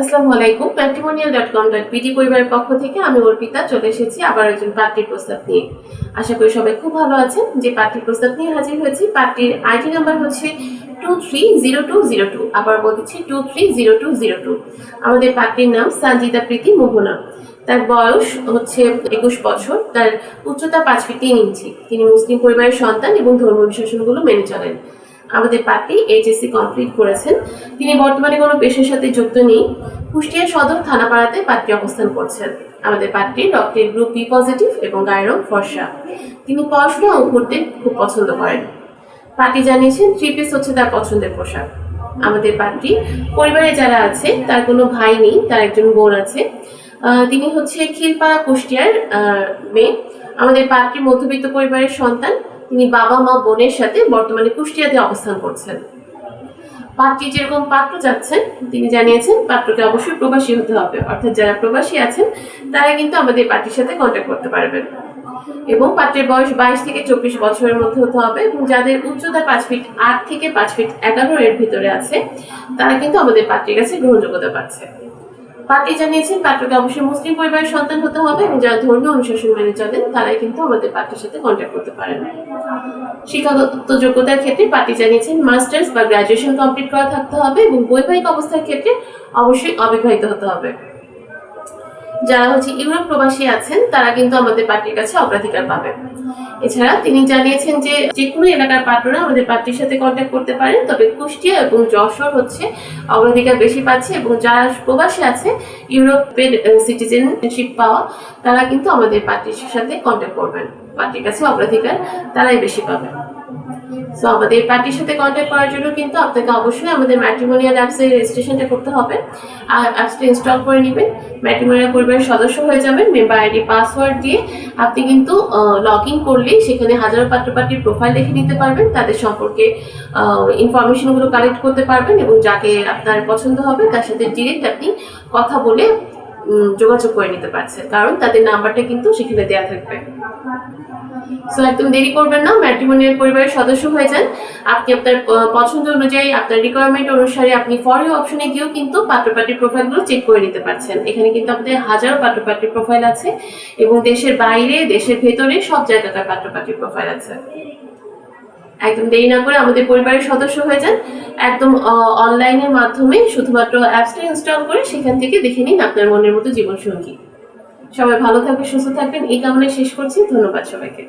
আসসালামু আলাইকুম matrimonial dot com dot PD পরিবারের পক্ষ থেকে আমি অর্পিতা, চলে এসেছি আবার একজন পাত্রীর প্রস্তাব নিয়ে। আশা করি সবাই খুব ভালো আছেন। যে পাত্রীর প্রস্তাব নিয়ে হাজির হয়েছি পাত্রীর আইডি নাম্বার হচ্ছে two three zero two zero two, আবার বলছি two three zero two zero two. আমাদের পাত্রীর নাম সঞ্জিতা প্রীতি মোহনা। তার বয়স হচ্ছে একুশ বছর, তার উচ্চতা পাঁচ ফিট তিন ইঞ্চি। তিনি মুসলিম পরিবারের সন্তান এবং ধর্ম অনুশাসনগুলো মেনে চলেন। আমাদের পার্টি এইচএসসি কমপ্লিট করেছেন। তিনি বর্তমানে কোনো পেশার সাথে যুক্ত নেই। কুষ্টিয়া সদর থানাপাড়াতে পাত্রী অবস্থান করছেন। আমাদের পাত্রী রক্তের গ্রুপ বি পজিটিভ এবং গায়ের রং ফর্সা। তিনি পড়াশোনা ও ঘুরতে খুব পছন্দ করেন। পার্টি জানিয়েছেন, থ্রি পিস হচ্ছে তার পছন্দের পোশাক। আমাদের পাত্রী পরিবারে যারা আছে, তার কোনো ভাই নেই, তার একজন বোন আছে। তিনি হচ্ছে খিলপাড়া কুষ্টিয়ার মেয়ে। আমাদের পাত্রী মধ্যবিত্ত পরিবারের সন্তান। তিনি বাবা, মা, বোনের সাথে বর্তমানে কুষ্টিয়াতে অবস্থান করছেন। পাত্রী যেরকম পাত্র যাচ্ছেন তিনি জানিয়েছেন পাত্রকে অবশ্যই প্রবাসী হতে হবে। অর্থাৎ যারা প্রবাসী আছেন, তারা কিন্তু আমাদের পার্টির সাথে কন্ট্যাক্ট করতে পারবেন। এবং পাত্রের বয়স বাইশ থেকে চব্বিশ বছরের মধ্যে হতে হবে এবং যাদের উচ্চতা পাঁচ ফিট আট থেকে পাঁচ ফিট এগারো এর ভিতরে আছে, তারা কিন্তু আমাদের পাত্রের কাছে গ্রহণযোগ্যতা পাচ্ছে। পার্টি জানিয়েছেন পাত্রকে অবশ্যই মুসলিম পরিবারের সন্তান হতে হবে এবং যারা ধর্মীয় অনুশাসন মেনে চলেন, তারাই কিন্তু আমাদের পাঠ্যের সাথে কন্ট্যাক্ট করতে পারেন। শিক্ষাগত যোগ্যতার ক্ষেত্রে পার্টি জানিয়েছেন মাস্টার্স বা গ্রাজুয়েশন কমপ্লিট করা থাকতে হবে এবং বৈবাহিক অবস্থার ক্ষেত্রে অবশ্যই অবিবাহিত হতে হবে। যারা হচ্ছে ইউরোপ প্রবাসী আছেন, তারা কিন্তু আমাদের পার্টির কাছে অগ্রাধিকার পাবে এছাড়া তিনি জানিয়েছেন যে যে কোনো এলাকার পাত্ররা আমাদের পার্টির সাথে কন্ট্যাক্ট করতে পারেন, তবে কুষ্টিয়া এবং যশোর হচ্ছে অগ্রাধিকার বেশি পাচ্ছে এবং যারা প্রবাসী আছে, ইউরোপের সিটিজেনশিপ পাওয়া, তারা কিন্তু আমাদের পার্টির সাথে কন্ট্যাক্ট করবেন। পার্টির কাছে অগ্রাধিকার তারাই বেশি পাবে সো আমাদের পার্টির সাথে কন্ট্যাক্ট করার জন্য কিন্তু আপনাকে অবশ্যই আমাদের ম্যাট্রিমোনিয়াল অ্যাপসে রেজিস্ট্রেশনটা করতে হবে। আর অ্যাপসটা ইনস্টল করে নেবেন। ম্যাট্রিমোনিয়াল পরিবারের সদস্য হয়ে যাবেন। মেম্বার আইডি পাসওয়ার্ড দিয়ে আপনি কিন্তু লগ ইন করলেই সেখানে হাজারো পাত্র পার্টির প্রোফাইল দেখে নিতে পারবেন। তাদের সম্পর্কে ইনফরমেশনগুলো কালেক্ট করতে পারবেন এবং যাকে আপনার পছন্দ হবে, তার সাথে ডিরেক্ট আপনি কথা বলে যোগাযোগ করে নিতে পারছেন কারণ তাদের নাম্বারটা কিন্তু সেখানে দেওয়া থাকবে। সো একদম দেরি করবেন না ম্যাট্রিমোনিয়াল পরিবারের সদস্য হয়ে যান। আপনি আপনার পছন্দ অনুযায়ী, আপনার রিকোয়ারমেন্ট অনুসারে আপনি ফর অপশনে গিয়েও কিন্তু পাত্রপাটির প্রোফাইলগুলো চেক করে নিতে পারছেন। এখানে কিন্তু আপনাদের হাজারো পাত্রপাটির প্রোফাইল আছে এবং দেশের বাইরে, দেশের ভেতরে সব জায়গাকার পাত্রপাটির প্রোফাইল আছে। একদম দেরি না করে আমাদের পরিবারের সদস্য হয়ে যান। একদম অনলাইনের মাধ্যমে শুধুমাত্র অ্যাপসটা ইনস্টল করে সেখান থেকে দেখে নিন আপনার মনের মতো জীবনসঙ্গী। সবাই ভালো থাকবে সুস্থ থাকবেন। এই কামনায় শেষ করছি। ধন্যবাদ সবাইকে।